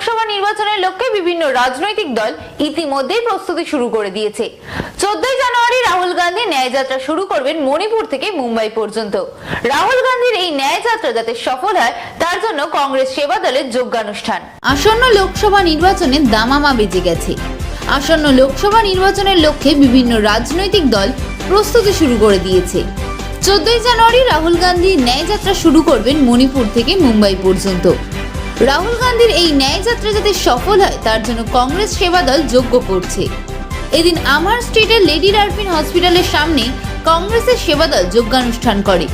লোকসভা নির্বাচনের লক্ষ্যে বিভিন্ন রাজনৈতিক দল ইতিমধ্যেই প্রস্তুতি শুরু করে দিয়েছে। চোদ্দই জানুয়ারি রাহুল গান্ধী ন্যায় যাত্রা শুরু করবেন মণিপুর থেকে মুম্বাই পর্যন্ত। রাহুল গান্ধীর এই ন্যায় যাত্রা যাতে সফল হয়, তার জন্য কংগ্রেস সেবা দলের যোগ্যানুষ্ঠান। আসন্ন লোকসভা নির্বাচনে দামামা বেজে গেছে। আসন্ন লোকসভা নির্বাচনের লক্ষ্যে বিভিন্ন রাজনৈতিক দল প্রস্তুতি শুরু করে দিয়েছে। চোদ্দই জানুয়ারি রাহুল গান্ধী ন্যায় যাত্রা শুরু করবেন মণিপুর থেকে মুম্বাই পর্যন্ত। রাহুল গান্ধীর এই ন্যায় যাত্রা যাতে সফল হয়, তার জন্য কংগ্রেস সেবা দল যোগ্য করছে। এদিন আমার স্ট্রিটের লেডি ডারফিন হসপিটালের সামনে কংগ্রেসের সেবা দল যোগ্যানুষ্ঠান করে।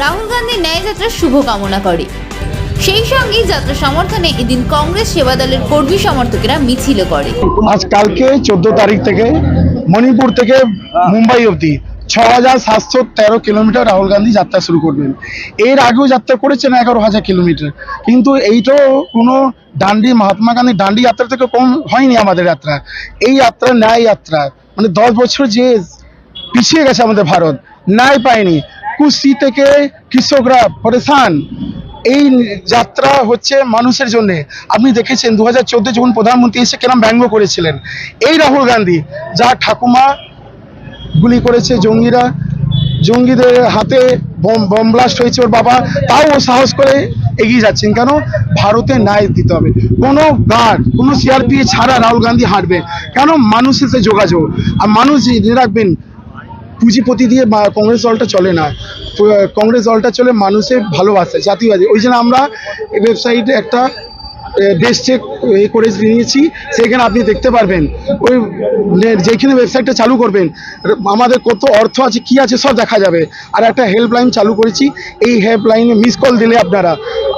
রাহুল গান্ধীর ন্যায় যাত্রার শুভ কামনা করে। সেই সঙ্গে যাত্রা সমর্থনে এদিন কংগ্রেস সেবা দলের কর্মী সমর্থকেরা মিছিল করে। আজ কালকে চোদ্দ তারিখ থেকে মণিপুর থেকে মুম্বাই অবধি ছ হাজার সাতশো তেরো কিলোমিটার রাহুল গান্ধী যাত্রা শুরু করবেন। এর আগেও যাত্রা করেছেন এগারো হাজার কিলোমিটার। কিন্তু এইটাও কোনো ডান্ডি, মহাত্মা গান্ধী ডান্ডি যাত্রা থেকে কম হয়নি আমাদের যাত্রা। এই যাত্রা ন্যায় যাত্রা। মানে দশ বছর যে পিছিয়ে গেছে আমাদের ভারত, ন্যায় পায়নি। কুস্তি থেকে কৃষকরা পরেশান। এই যাত্রা হচ্ছে মানুষের জন্য। আপনি দেখেছেন দু হাজার চোদ্দ যখন প্রধানমন্ত্রী এসে কেরাম ব্যঙ্গ করেছিলেন, এই রাহুল গান্ধী, যা ঠাকুমা গুলি করেছে জঙ্গিরা। জঙ্গিদের হাতে বম ব্লাস্ট হয়েছে ওর বাবা। তাও ও সাহস করে এগিয়ে যাচ্ছেন কেন? ভারতে ন্যায় দিতে হবে। কোনো গার্ড কোনো সিআরপি ছাড়া রাহুল গান্ধী হাঁটবে কেন? মানুষের সাথে যোগাযোগ। আর মানুষ জেনে রাখবেন, পুঁজিপতি দিয়ে কংগ্রেস দলটা চলে না। কংগ্রেস দলটা চলে মানুষের ভালোবাসে, জাতীয়বাদী। ওই জন্য আমরা ওয়েবসাইটে একটা ডেস্ক চেক করে নিয়েছি, সেখানে আপনি দেখতে পারবেন। ওই যেখানে ওয়েবসাইটটা চালু করবেন, আমাদের কত অর্থ আছে, কি আছে সব দেখা যাবে। আর একটা হেল্পলাইন চালু করেছি, এই হেল্পলাইনে মিস কল দিলে আপনারা।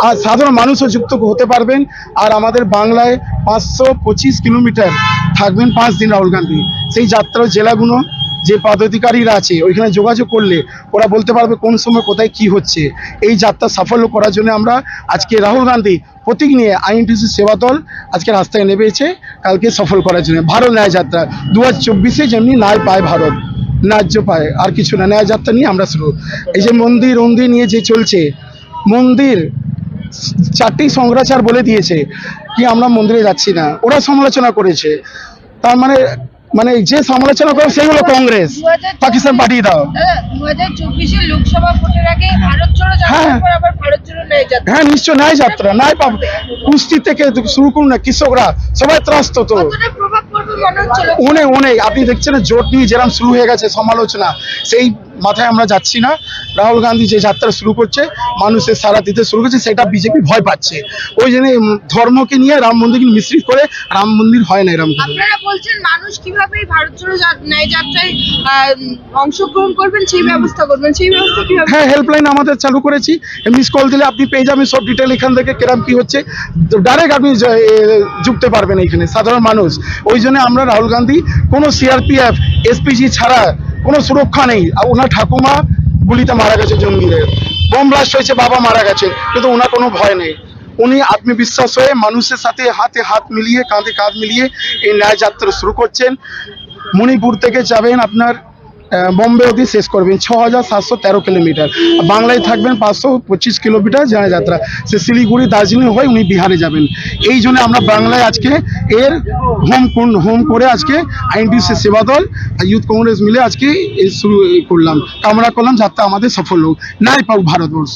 আর সাধারণ মানুষও যুক্ত হতে পারবেন, আর আমাদের বাংলায় পাঁচশো পঁচিশ কিলোমিটার থাকবেন পাঁচ দিন রাহুল গান্ধী। সেই যাত্রার জেলাগুলো যে পদাধিকারীরা আছে, ওইখানে যোগাযোগ করলে ওরা বলতে পারবে কোন সময় কোথায় কি হচ্ছে। এই যাত্রা সাফল্য করার জন্য আমরা আজকে রাহুল গান্ধী প্রতীক নিয়ে আইএনটিসি সেবা দল আজকে রাস্তায় নেমেছে, কালকে সফল করার জন্য। ভারত ন্যায় যাত্রা। দু হাজার চব্বিশে যেমনি ন্যায় পায় ভারত, ন্যায্য পায়, আর কিছু না। ন্যায় যাত্রা নিয়ে আমরা শুরু। এই যে মন্দির মন্দির নিয়ে যে চলছে, মন্দির চারটি সংগ্রাচার বলে দিয়েছে, কি আমরা মন্দিরে যাচ্ছি না। ওরা সমালোচনা করেছে। তার মানে মানে যে সমালোচনা করে সেগুলো কংগ্রেস। পাকিস্তান পাঠিয়ে দাও। দাদা দু লোকসভা ভোটের আগে ভারত জোড়ো হ্যাঁ। আবার ভারত জোড়ো যাত্রা হ্যাঁ নিশ্চয় ন্যায় যাত্রা ন্যায় পাবো কুস্তি থেকে শুরু করুন না কৃষকরা সবাই ত্রাস্ত তো। অনেক অনেক। আপনি দেখছেন জোট নিয়ে যেরকম শুরু হয়ে গেছে সমালোচনা সেই মাথায় আমরা যাচ্ছি না। রাহুল গান্ধী যে যাত্রা শুরু করছে মানুষের সারা দিতে শুরু করছে সেটা বিজেপি ভয় পাচ্ছে। ওই জন্য ধর্মকে নিয়ে রাম মন্দিরকে মিশ্রিত করে রাম মন্দির হয় না এরকম আপনারা বলছেন মানুষ কীভাবে ভারত জোড়ো ন্যায় যাত্রায় অংশগ্রহণ করবেন সেই ব্যবস্থা করবেন সেই ব্যবস্থা কীভাবে হ্যাঁ হেল্পলাইন আমাদের চালু করেছি। মিস কল দিলে আপনি পেয়ে যাবেন সব ডিটেল এখান থেকে কেরাম কি হচ্ছে। ডাইরেক্ট আপনি যুক্তে পারবেন এখানে সাধারণ মানুষ। ওই জন্য আমরা রাহুল গান্ধী কোনো সিআরপিএফ এসপিজি ছাড়া কোনো সুরক্ষা নেই। আর ওনার ঠাকুমা গুলিতে মারা গেছে জঙ্গিদের। বোম ব্লাস্ট হয়েছে, বাবা মারা গেছে, কিন্তু ওনার কোনো ভয় নেই। উনি আত্মবিশ্বাস হয়ে মানুষের সাথে হাতে হাত মিলিয়ে, কাঁধে কাঁধ মিলিয়ে এই ন্যায় যাত্রা শুরু করছেন। মণিপুর থেকে যাবেন আপনার বোম্বে অবধি শেষ করবেন ছ হাজার সাতশো তেরো কিলোমিটার। বাংলায় থাকবেন পাঁচশো পঁচিশ কিলোমিটার যারা যাত্রা সে শিলিগুড়ি, দার্জিলিং হয়ে উনি বিহারে যাবেন। এই জন্য আমরা বাংলায় আজকে এর হোম হোম করে আজকে আইনটিসি সেবা দল ইউথ কংগ্রেস মিলে আজকে শুরু করলাম। কামনা করলাম যাত্রা আমাদের সফল হোক। নাই পাক ভারতবর্ষ।